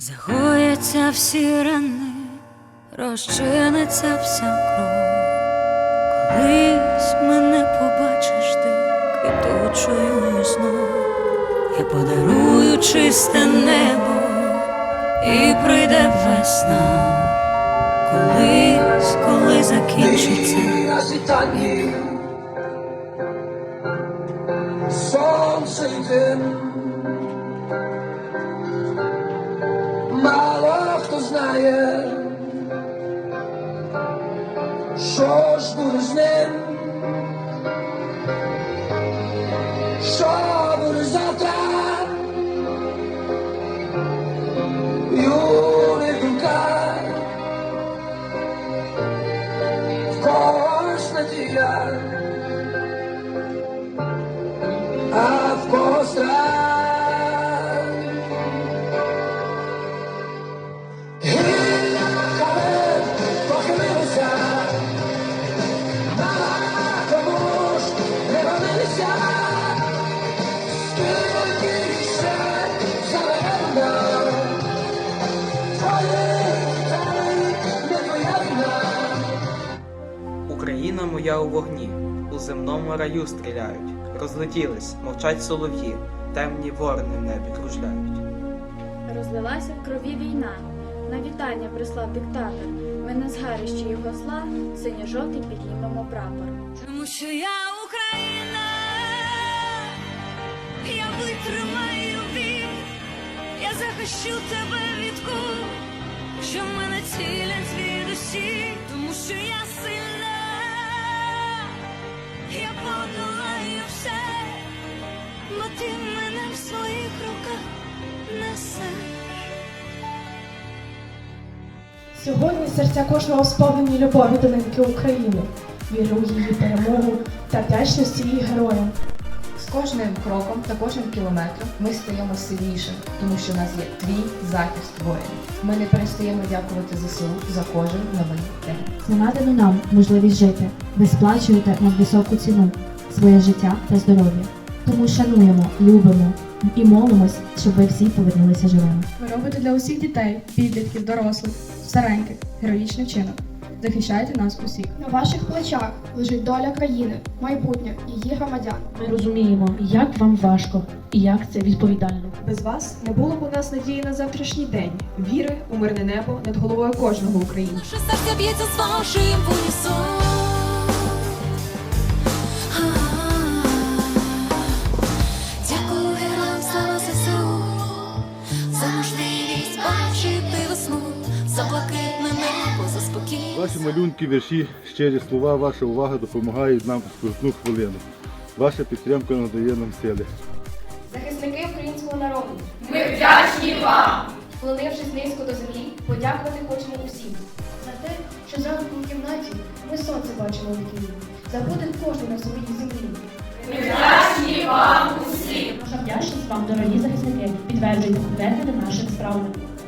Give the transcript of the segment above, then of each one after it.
Загояться всі рани, розчиниться вся кров. Колись мене побачиш ти квітучою знов. Я подарую чисте небо, і прийде весна. Колись, коли закінчиться. сонце йде. znaje. Soms moeders neemt. Україна моя у вогні, у земному раю стріляють, розлетілись, мовчать солов'ї, темні ворони в небі кружляють. Розлилася в крові війна. На вітання прислав диктатор. Ми на згарищі його зла, синьо-жовтий піднімемо прапор. Тому що я Україна, я витримаю він, я захищу тебе від кул, що мене цілять звідусі, тому що я сильна, я подолаю все, бо ти мене в своїх руках несеш. Сьогодні серця кожного сповнені любові до неньки України, віри у її перемогу та вдячності її героям. З кожним кроком та кожним кілометром ми стаємо сильнішим, тому що в нас є твій захист воїнів. Ми не перестаємо дякувати ЗСУ за кожен новий день. надано нам можливість жити. Ви сплачуєте нам високу ціну своє життя та здоров'я. Тому шануємо, любимо і молимось, щоб ви всі повернулися живими. Ви робите для усіх дітей, підлітків, дорослих, стареньких, героїчний вчинок. Захищайте нас усіх. На ваших плечах лежить доля країни, майбутнє її громадян. Ми розуміємо, як вам важко і як це відповідально. Без вас не було б у нас надії на завтрашній день, віри у мирне небо над головою кожного українця. Наше серце б'ється з вашим унісон. Ваші малюнки, вірші, щирі слова, ваша увага допомагають нам у скрутну хвилину. Ваша підтримка надає нам сили. Захисники українського народу. Ми вдячні вам! Склонившись низько до землі, подякувати хочемо усім. За те, що зранку у кімнаті ми сонце бачимо в вікні. Забути кожен на своїй землі. Ми вдячні вам усім! Наша вдячність вам, дорогі захисники, підтверджують конкретними нашими справами. Ми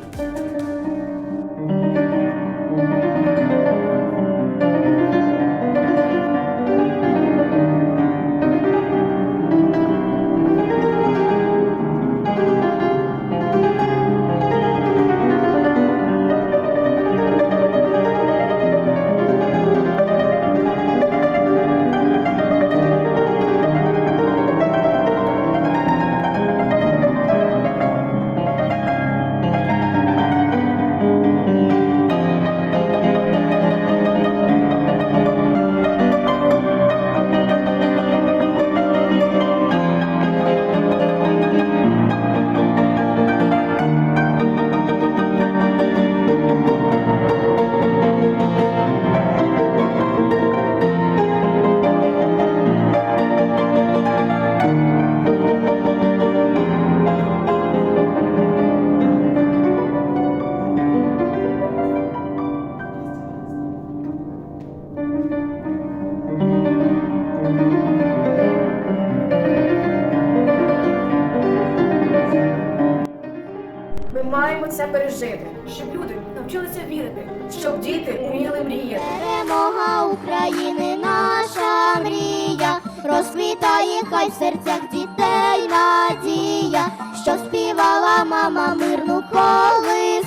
діти мріяти. Перемога України наша мрія, розквітає хай в серцях дітей надія, що співала мама мирну коли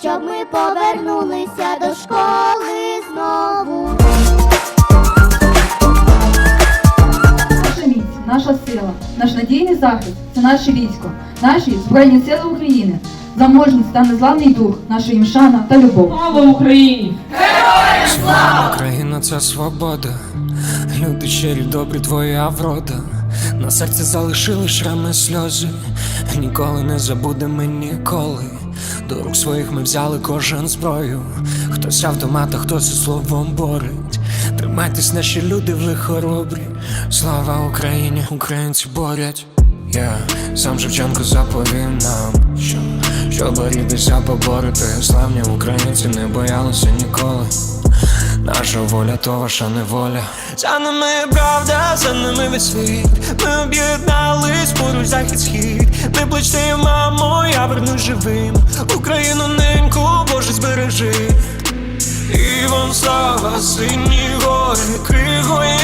щоб ми повернулися до школи знову. Наша міць, наша сила, наш надійний захист це наше військо, наші Збройні Сили України, заможність та незламний дух, наша їм шана та любов. Слава Україні! Україна це свобода, люди щирі, добрі, твоя врода. На серці залишили шрами сльози, ніколи не забудемо ніколи. До рук своїх ми взяли кожен зброю. Хтось автомат, а хтось і словом борить. Тримайтесь, наші люди ви хоробрі. Слава Україні, українці борять. Я сам Шевченко заповів нам, що, що борітися, поборити. Славні українці не боялися ніколи. Наша воля то ваша неволя. За нами правда, за нами весь світ. Ми об'єднались поруч захід схід. Не плачте, мамо, я вернусь живим. Україну неньку, Боже, збережи. І вам слава, сині гори, кригою